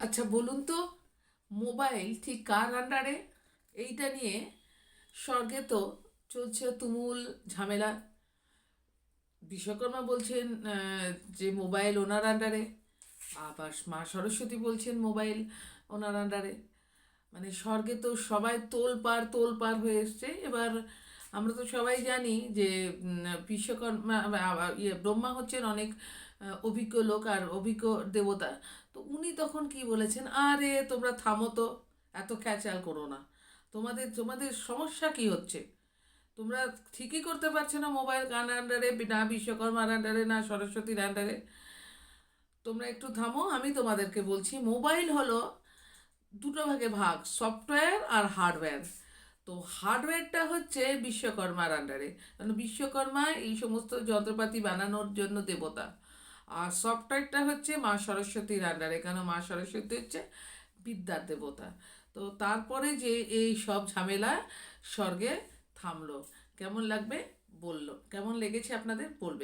আচ্ছা বলুন তো, মোবাইল ঠিক কার আন্ডারে? এইটা নিয়ে স্বর্গে তো চলছে তুমুল ঝামেলা। বিশ্বকর্মা বলছেন যে মোবাইল ওনার আন্ডারে, আবার মা সরস্বতী বলছেন মোবাইল ওনার আন্ডারে। মানে স্বর্গে তো সবাই তোল পার তোল পার হয়ে এসছে। এবার আমরা তো সবাই জানি যে বিশ্বকর্মা ইয়ে ব্রহ্মা হচ্ছেন অনেক অভিজ্ঞ লোক আর অভিজ্ঞ দেবতা। তো উনি তখন কি বলেছেন, আরে, তোমরা থামো তো, এত খ্যাচাল করো না। তোমাদের তোমাদের সমস্যা কি হচ্ছে? তোমরা ঠিকই করতে পারছ না মোবাইল গান আন্ডারে না বিশ্বকর্মার আন্ডারে না সরস্বতীর আন্ডারে তোমরা একটু থামো, আমি তোমাদেরকে বলছি মোবাইল হলো দুটো ভাগে ভাগ সফটওয়্যার আর হার্ডওয়্যার তো হার্ডওয়্যারটা হচ্ছে বিশ্বকর্মার আন্ডারে কারণ বিশ্বকর্মা এই সমস্ত যন্ত্রপাতি বানানোর জন্য দেবতা। আর সফটওয়্যারটা হচ্ছে মা সরস্বতীর আন্ডারে, কেন মা সরস্বতী হচ্ছে বিদ্যার দেবতা। তো তারপরে যে এই সব ঝামেলা স্বর্গে থামলো। কেমন লাগবে? বলল। কেমন লেগেছে আপনাদের? বলবে